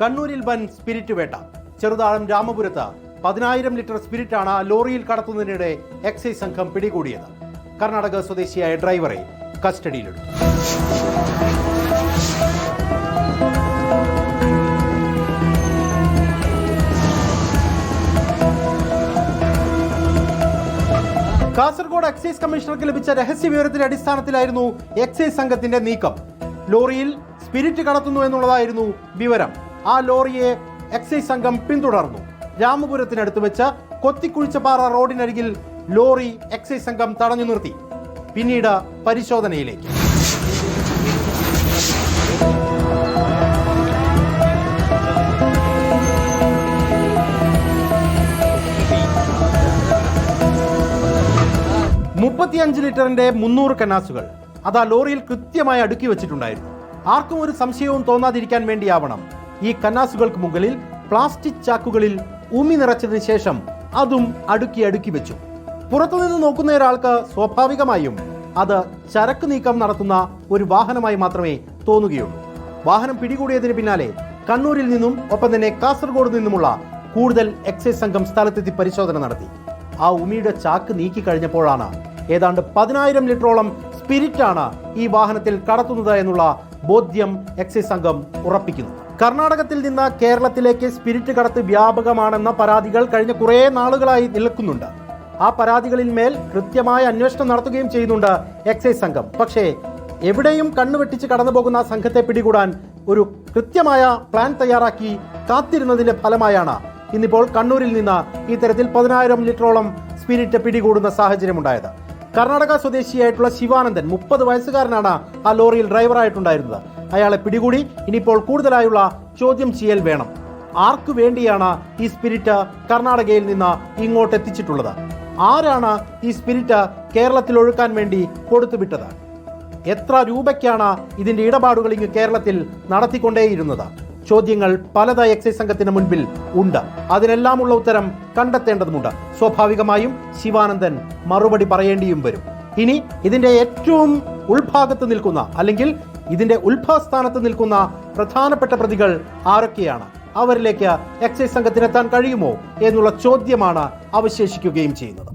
കണ്ണൂരിൽ വൻ സ്പിരിറ്റ് വേട്ട. ചെറുതാഴം രാമപുരത്ത് പതിനായിരം ലിറ്റർ സ്പിരിറ്റാണ് ലോറിയിൽ കടത്തുന്നതിനിടെ എക്സൈസ് സംഘം പിടികൂടിയത്. കർണാടക സ്വദേശിയായ ഡ്രൈവറെ കസ്റ്റഡിയിലെടുത്തു കാസർഗോഡ് എക്സൈസ് കമ്മീഷണർക്ക് ലഭിച്ച രഹസ്യ വിവരത്തിന്റെ അടിസ്ഥാനത്തിലായിരുന്നു എക്സൈസ് സംഘത്തിന്റെ നീക്കം. ലോറിയിൽ സ്പിരിറ്റ് കടത്തുന്നു എന്നുള്ളതായിരുന്നു വിവരം. ആ ലോറിയെ എക്സൈസ് സംഘം പിന്തുടർന്നു. രാമപുരത്തിനടുത്ത് വെച്ച് കൊത്തിക്കുഴിച്ചപ്പാറ റോഡിനരികിൽ ലോറി എക്സൈസ് സംഘം തടഞ്ഞു നിർത്തി. പിന്നീട് പരിശോധനയിലേക്ക്. മുപ്പത്തിയഞ്ച് ലിറ്ററിന്റെ മുന്നൂറ് കനാസുകൾ. അത് ആ ലോറിയിൽ കൃത്യമായി അടുക്കി വെച്ചിട്ടുണ്ടായിരുന്നു. ആർക്കും ഒരു സംശയവും തോന്നാതിരിക്കാൻ വേണ്ടിയാവണം. ഈ കന്നാസുകൾക്ക് മുകളിൽ പ്ലാസ്റ്റിക് ചാക്കുകളിൽ ഉമി നിറച്ചതിന് ശേഷം അതും അടുക്കി അടുക്കി വെച്ചു. പുറത്തുനിന്ന് നോക്കുന്ന ഒരാൾക്ക് സ്വാഭാവികമായും അത് ചരക്ക് നീക്കം നടത്തുന്ന ഒരു വാഹനമായി മാത്രമേ തോന്നുകയുള്ളൂ. വാഹനം പിടികൂടിയതിന് പിന്നാലെ കണ്ണൂരിൽ നിന്നും ഒപ്പം തന്നെ കാസർഗോഡ് നിന്നുമുള്ള കൂടുതൽ എക്സൈസ് സംഘം സ്ഥലത്തെത്തി പരിശോധന നടത്തി. ആ ഉമിയുടെ ചാക്ക് നീക്കി കഴിഞ്ഞപ്പോഴാണ് ഏതാണ്ട് പതിനായിരം ലിറ്ററോളം സ്പിരിറ്റാണ് ഈ വാഹനത്തിൽ കടത്തുന്നത് എന്നുള്ള ബോധ്യം എക്സൈസ് സംഘം ഉറപ്പിക്കുന്നു കർണാടകത്തിൽ നിന്ന് കേരളത്തിലേക്ക് സ്പിരിറ്റ് കടത്ത് വ്യാപകമാണെന്ന പരാതികൾ കഴിഞ്ഞ കുറേ നാളുകളായി നിൽക്കുന്നുണ്ട്. ആ പരാതികളിൽ മേൽ കൃത്യമായ അന്വേഷണം നടത്തുകയും ചെയ്യുന്നുണ്ട് എക്സൈസ് സംഘം. പക്ഷേ എവിടെയും കണ്ണുവെട്ടിച്ച് കടന്നു പോകുന്ന സംഘത്തെ പിടികൂടാൻ ഒരു കൃത്യമായ പ്ലാൻ തയ്യാറാക്കി കാത്തിരുന്നതിന്റെ ഫലമായാണ് ഇന്നിപ്പോൾ കണ്ണൂരിൽ നിന്ന് ഇത്തരത്തിൽ പതിനായിരം ലിറ്ററോളം സ്പിരിറ്റ് പിടികൂടുന്ന സാഹചര്യമുണ്ടായത്. കർണാടക സ്വദേശിയായിട്ടുള്ള ശിവാനന്ദൻ മുപ്പത് വയസ്സുകാരനാണ് ആ ലോറിയിൽ ഡ്രൈവറായിട്ടുണ്ടായിരുന്നത്. അയാളെ പിടികൂടി. ഇനിയിപ്പോൾ കൂടുതലായുള്ള ചോദ്യം ചെയ്യൽ വേണം. ആർക്കു വേണ്ടിയാണ് ഈ സ്പിരിറ്റ് കർണാടകയിൽ നിന്ന് ഇങ്ങോട്ട് എത്തിച്ചിട്ടുള്ളത്? ആരാണ് ഈ സ്പിരിറ്റ് കേരളത്തിൽ ഒഴുക്കാൻ വേണ്ടി കൊടുത്തുവിട്ടത് എത്ര രൂപയ്ക്കാണ് ഇതിന്റെ ഇടപാടുകൾ ഇങ്ങ് കേരളത്തിൽ നടത്തിക്കൊണ്ടേയിരുന്നത്? ചോദ്യങ്ങൾ പലതായി എക്സൈസ് സംഘത്തിന് മുൻപിൽ ഉണ്ട്. അതിനെല്ലാമുള്ള ഉത്തരം കണ്ടെത്തേണ്ടതുണ്ട് സ്വാഭാവികമായും ശിവാനന്ദൻ മറുപടി പറയേണ്ടിയും വരും. ഇനി ഇതിന്റെ ഏറ്റവും ഉൾഭാഗത്ത് നിൽക്കുന്ന അല്ലെങ്കിൽ ഇതിന്റെ ഉത്ഭവസ്ഥാനത്ത് നിൽക്കുന്ന പ്രധാനപ്പെട്ട പ്രതികൾ ആരൊക്കെയാണ്? അവരിലേക്ക് എക്സൈസ് സംഘത്തിനെത്താൻ കഴിയുമോ എന്നുള്ള ചോദ്യമാണ് അവശേഷിക്കുകയും ചെയ്യുന്നത്.